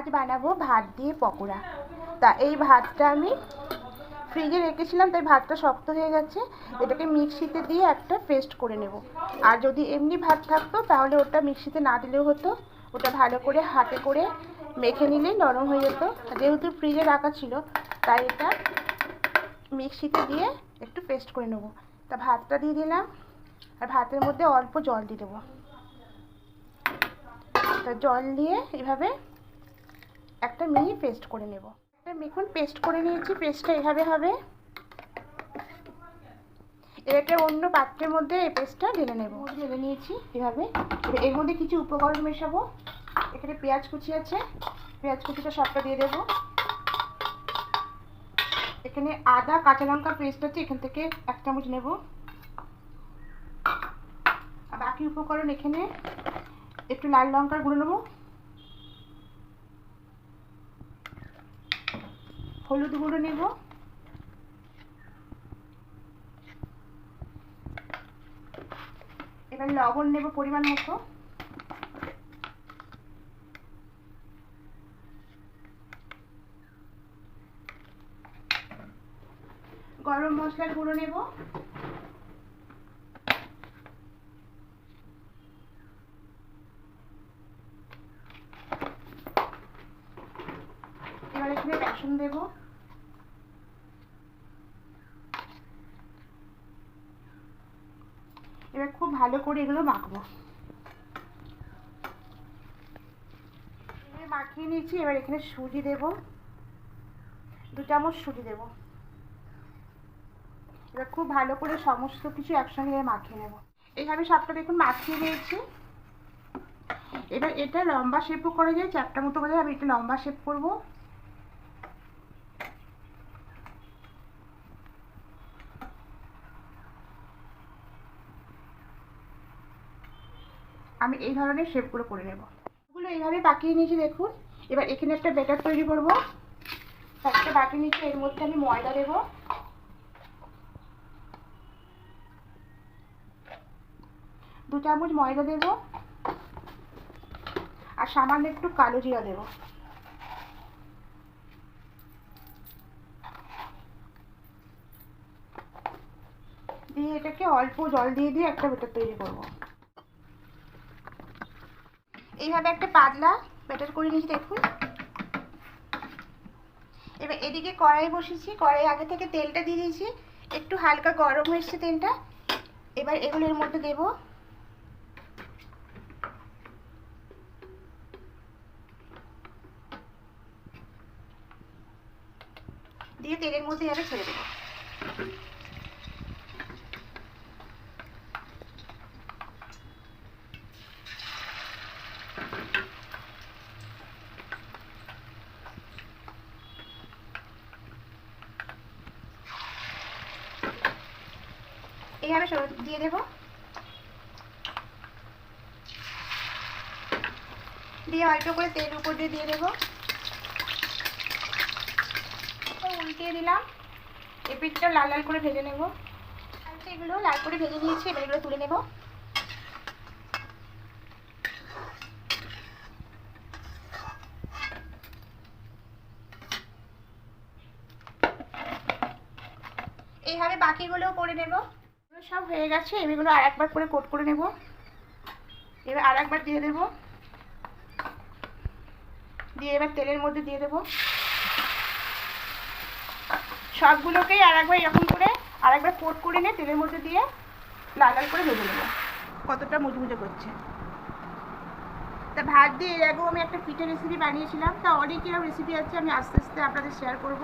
আজ বানাবো, ভাত দিয়ে পকোড়া। তা এই ভাতটা আমি ফ্রিজে রেখেছিলাম, তাই ভাতটা শক্ত হয়ে গেছে। এটাকে মিক্সিতে দিয়ে একটা পেস্ট করে নেব। আর যদি এমনি ভাত থাকতো, তাহলে ওটা মিক্সিতে না দিলেও হতো। ওটা ভালো করে হাতে করে মেখে নিলেই নরম হয়ে যেত। যেহেতু ফ্রিজে রাখা ছিল, তাই এটা মিক্সিতে দিয়ে একটু পেস্ট করে নেব। তা ভাতটা দিয়ে দিলাম। আর ভাতের মধ্যে অল্প জল দিয়ে দেবো। তা জল দিয়ে এভাবে একটা মিহি পেস্ট করে নেব। একটা মেখুন পেস্ট করে নিয়েছি, পেস্টটা এভাবে হবে। এটা অন্য পাত্রের মধ্যে এই পেস্টটা ঢেলে নেব। ঢেলে নিয়েছি এভাবে। এর মধ্যে কিছু উপকরণ মেশাবো। এখানে পেঁয়াজ কুচি আছে। পেঁয়াজ কুচিটা সবটা দিয়ে দেবো। এখানে আদা, কাঁচা লঙ্কা পেস্ট আছে, এখান থেকে এক চামচ নেব। বাকি উপকরণ এখানে একটু লাল লঙ্কার গুঁড়ো নেব। হলুদ গুঁড়ো নেব। এবার লবণ নেব পরিমাণ মতো। গরম মশলার গুঁড়ো নেব। এবার বেসন দেব। এবার খুব ভালো করে এগুলো মাখবো। মাখিয়ে নিয়েছি, এবার এখানে সুজি দেব। দু চামচ সুজি দেব। এবার খুব ভালো করে সমস্ত কিছু একসঙ্গে মাখিয়ে নেব। এইভাবে সবটা দেখুন মাখিয়ে নিয়েছি। এবার এটা লম্বা শেপও করা যায় চারটা মতো করে আমি এটা লম্বা শেপ করব। আমি এই ধরনের শেপগুলো করে নেব। এগুলো এইভাবে পাকিয়ে নিয়েছি, দেখুন। এবার এখানে একটা ব্যাটার তৈরি করব। একটা বাটি নিচে, এর মধ্যে আমি ময়দা দেবো। দু চামচ ময়দা দেব। আর সামান্য একটু কালো জিরা দেব। দিয়ে এটাকে অল্প জল দিয়ে দিয়ে একটা বেটার তৈরি করব। এইভাবে একটা পাতলা ব্যাটার করে নিয়েছি, দেখুন। এবার এদিকে কড়াই বসিয়েছি, কড়াই আগে থেকে তেলটা দিয়ে দিয়েছি, একটু হালকা গরম হয়েছে তেলটা। এবার এগুলোর মধ্যে দেবো। দিয়ে তেলের মধ্যে এভাবে ছেড়ে দেবো। এইভাবে দিয়ে দেবো। দিয়ে অল্প করে তেল উপর দিয়ে দিয়ে দেবো। উল্টিয়ে দিলাম। এই পিঠটা লাল লাল করে ভেজে নেব। এগুলো লাল করে ভেজে নিয়েছি, এবার এগুলো তুলে নেব। এইভাবে বাকিগুলোও করে নেব। সব হয়ে গেছে, এগুলো আর একবার করে কোট করে নেব। এবার আর একবার দিয়ে দেবো। দিয়ে এবার তেলের মধ্যে দিয়ে দেবো। সবগুলোকেই আর একবার এরকম করে, আর একবার কোট করে নিয়ে তেলের মধ্যে দিয়ে লাল লাল করে ভেজে নেব। কতটা মুচমুচে করছে। তা ভাত দিয়ে এর আগেও আমি একটা পিঠের রেসিপি বানিয়েছিলাম, তা অনেক এরকম রেসিপি আছে, আমি আস্তে আস্তে আপনাদের শেয়ার করব।